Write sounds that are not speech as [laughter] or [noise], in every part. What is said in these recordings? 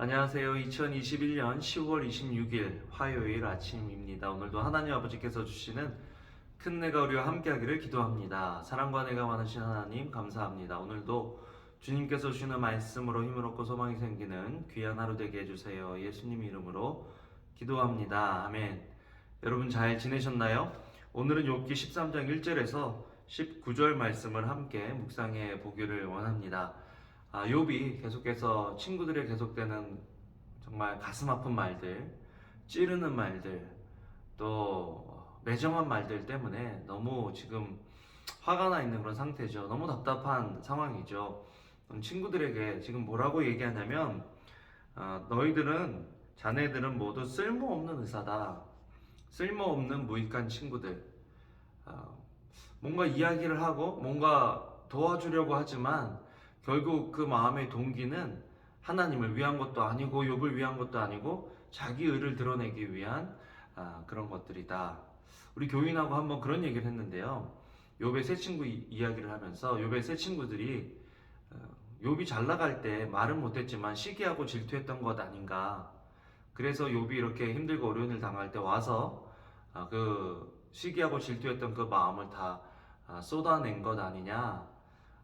안녕하세요. 2021년 10월 26일 화요일 아침입니다. 오늘도 하나님 아버지께서 주시는 큰 내가 우리와 함께하기를 기도합니다. 사랑과 내가 많으신 하나님 감사합니다. 오늘도 주님께서 주시는 말씀으로 힘을 얻고 소망이 생기는 귀한 하루 되게 해주세요. 예수님 이름으로 기도합니다. 아멘. 여러분 잘 지내셨나요? 오늘은 욥기 13장 1절에서 19절 말씀을 함께 묵상해 보기를 원합니다. 아, 욥이 계속해서 친구들의 계속되는 정말 가슴 아픈 말들, 찌르는 말들, 또 매정한 말들 때문에 너무 지금 화가 나 있는 그런 상태죠. 너무 답답한 상황이죠. 음, 친구들에게 지금 뭐라고 얘기하냐면 어, 너희들은 자네들은 모두 쓸모없는 의사다. 쓸모없는 무익한 친구들. 어, 뭔가 이야기를 하고 뭔가 도와주려고 하지만 결국 그 마음의 동기는 하나님을 위한 것도 아니고 욥을 위한 것도 아니고 자기 의를 드러내기 위한 아, 그런 것들이다. 우리 교인하고 한번 그런 얘기를 했는데요. 욥의 세 친구 이- 이야기를 하면서 욥의 세 친구들이 어, 욥이 잘 나갈 때 말은 못했지만 시기하고 질투했던 것 아닌가. 그래서 욥이 이렇게 힘들고 어려운 일 당할 때 와서 아, 그 시기하고 질투했던 그 마음을 다 아, 쏟아낸 것 아니냐.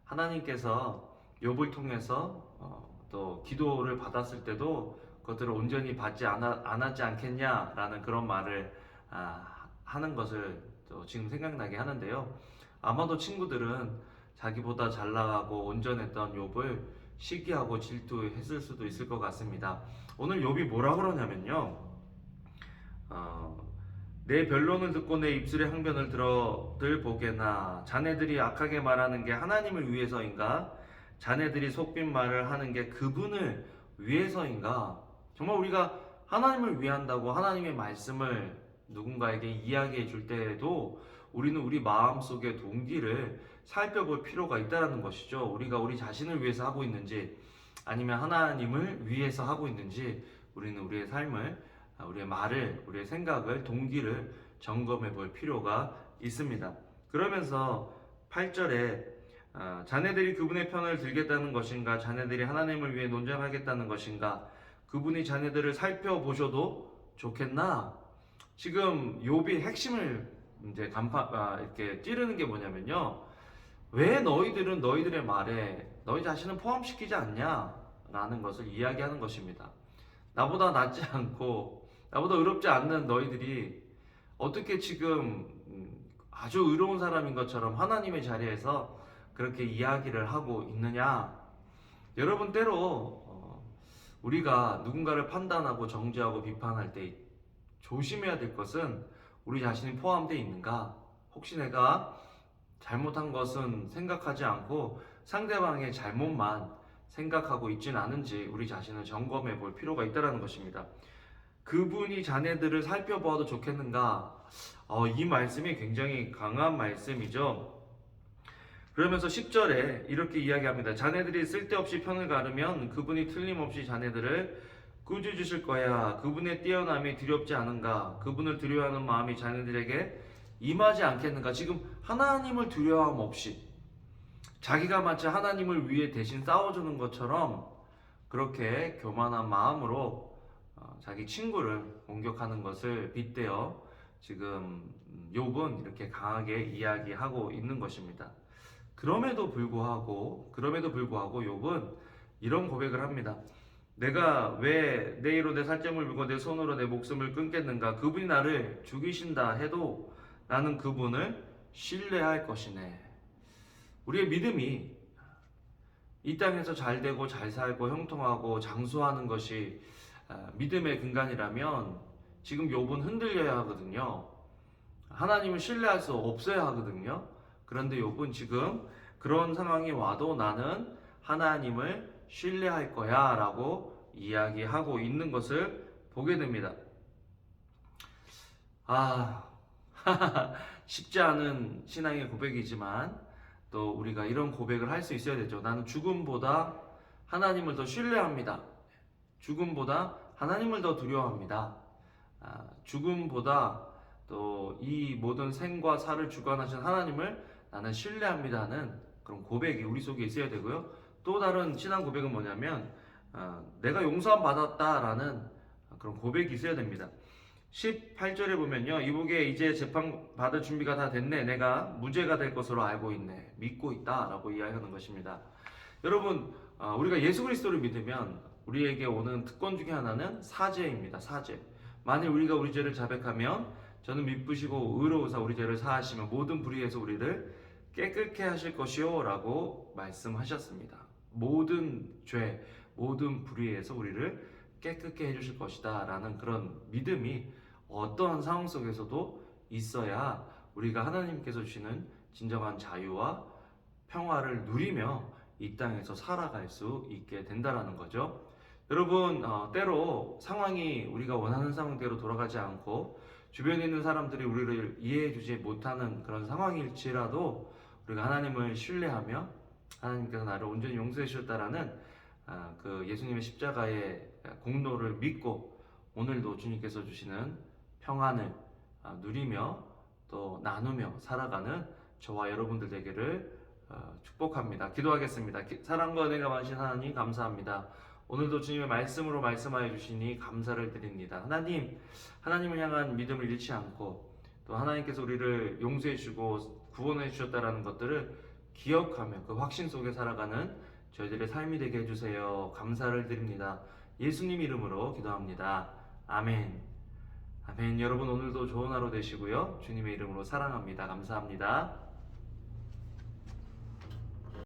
하나님께서 욥을 통해서 어, 또 기도를 받았을 때도 그것들을 온전히 받지 않았지 않겠냐라는 그런 말을 아, 하는 것을 또 지금 생각나게 하는데요. 아마도 친구들은 자기보다 잘 나가고 온전했던 욥을 시기하고 질투했을 수도 있을 것 같습니다. 오늘 욥이 뭐라 그러냐면요. 어, 내 변론을 듣고 내 입술의 항변을 들어들 보게나 자네들이 악하게 말하는 게 하나님을 위해서인가? 자네들이 속빈 말을 하는 게 그분을 위해서인가? 정말 우리가 하나님을 위한다고 하나님의 말씀을 누군가에게 이야기해 줄 때에도 우리는 우리 마음 속의 동기를 살펴볼 필요가 있다는 것이죠. 우리가 우리 자신을 위해서 하고 있는지 아니면 하나님을 위해서 하고 있는지 우리는 우리의 삶을 아, 우리의 말을, 우리의 생각을, 동기를 점검해 볼 필요가 있습니다. 그러면서 8절에 아, 자네들이 그분의 편을 들겠다는 것인가, 자네들이 하나님을 위해 논쟁하겠다는 것인가, 그분이 자네들을 살펴보셔도 좋겠나? 지금 욥이 핵심을 이제 간파 아, 이렇게 찌르는 게 뭐냐면요. 왜 너희들은 너희들의 말에 너희 자신을 포함시키지 않냐? 라는 것을 이야기하는 것입니다. 나보다 낫지 않고 나보다 의롭지 않는 너희들이 어떻게 지금 음, 아주 의로운 사람인 것처럼 하나님의 자리에서 그렇게 이야기를 하고 있느냐? 여러분 때로 어, 우리가 누군가를 판단하고 정죄하고 비판할 때 조심해야 될 것은 우리 자신이 포함되어 있는가? 혹시 내가 잘못한 것은 생각하지 않고 상대방의 잘못만 생각하고 있지는 않은지 우리 자신을 점검해 볼 필요가 있다는 것입니다. 그분이 자네들을 살펴보아도 좋겠는가? 어, 이 말씀이 굉장히 강한 말씀이죠. 그러면서 10절에 이렇게 이야기합니다. 자네들이 쓸데없이 편을 가르면 그분이 틀림없이 자네들을 꾸짖으실 거야. 그분의 뛰어남이 두렵지 않은가? 그분을 두려워하는 마음이 자네들에게 임하지 않겠는가? 지금 하나님을 두려움 없이 자기가 마치 하나님을 위해 대신 싸워주는 것처럼 그렇게 교만한 마음으로 어, 자기 친구를 공격하는 것을 빗대어 지금 음, 욥은 이렇게 강하게 이야기하고 있는 것입니다. 그럼에도 불구하고 그럼에도 불구하고 욥은 이런 고백을 합니다. 내가 왜 내일로 내 살점을 물고 내 손으로 내 목숨을 끊겠는가? 그분이 나를 죽이신다 해도 나는 그분을 신뢰할 것이네. 우리의 믿음이 이 땅에서 잘 되고 잘 살고 형통하고 장수하는 것이 아, 믿음의 근간이라면 지금 욥은 흔들려야 하거든요. 하나님을 신뢰할 수 없어야 하거든요. 그런데 욥은 지금 그런 상황이 와도 나는 하나님을 신뢰할 거야 라고 이야기하고 있는 것을 보게 됩니다. 아, [laughs] 쉽지 않은 신앙의 고백이지만 또 우리가 이런 고백을 할 수 있어야 되죠. 나는 죽음보다 하나님을 더 신뢰합니다. 죽음보다 하나님을 더 두려워합니다. 아, 죽음보다 또 이 모든 생과 사를 주관하신 하나님을 나는 신뢰합니다는 그런 고백이 우리 속에 있어야 되고요. 또 다른 신앙 고백은 뭐냐면 어, 내가 용서함 받았다라는 그런 고백이 있어야 됩니다. 18절에 보면요. 이복에 이제 재판 받을 준비가 다 됐네. 내가 무죄가 될 것으로 알고 있네. 믿고 있다라고 이야기하는 것입니다. 여러분, 어, 우리가 예수 그리스도를 믿으면 우리에게 오는 특권 중에 하나는 사죄입니다. 사죄. 만일 우리가 우리 죄를 자백하면 저는 미쁘시고 의로우사 우리 죄를 사하시며 모든 불의에서 우리를 깨끗게 하실 것이요 라고 말씀하셨습니다. 모든 죄, 모든 불의에서 우리를 깨끗게 해주실 것이다 라는 그런 믿음이 어떠한 상황 속에서도 있어야 우리가 하나님께서 주시는 진정한 자유와 평화를 누리며 이 땅에서 살아갈 수 있게 된다라는 거죠. 여러분, 어, 때로 상황이 우리가 원하는 상황대로 돌아가지 않고 주변에 있는 사람들이 우리를 이해해주지 못하는 그런 상황일지라도 우리가 하나님을 신뢰하며 하나님께서 나를 온전히 용서해 주셨다라는 아, 그 예수님의 십자가의 공로를 믿고 오늘도 주님께서 주시는 평안을 아, 누리며 또 나누며 살아가는 저와 여러분들 되기를 어, 축복합니다. 기도하겠습니다. 기- 사랑과 은혜가 많으신 하나님 감사합니다. 오늘도 주님의 말씀으로 말씀하여 주시니 감사를 드립니다. 하나님, 하나님을 향한 믿음을 잃지 않고 또 하나님께서 우리를 용서해 주고 구원해 주셨다라는 것들을 기억하며 그 확신 속에 살아가는 저희들의 삶이 되게 해주세요. 감사를 드립니다. 예수님 이름으로 기도합니다. 아멘. 아멘. 여러분 오늘도 좋은 하루 되시고요. 주님의 이름으로 사랑합니다. 감사합니다.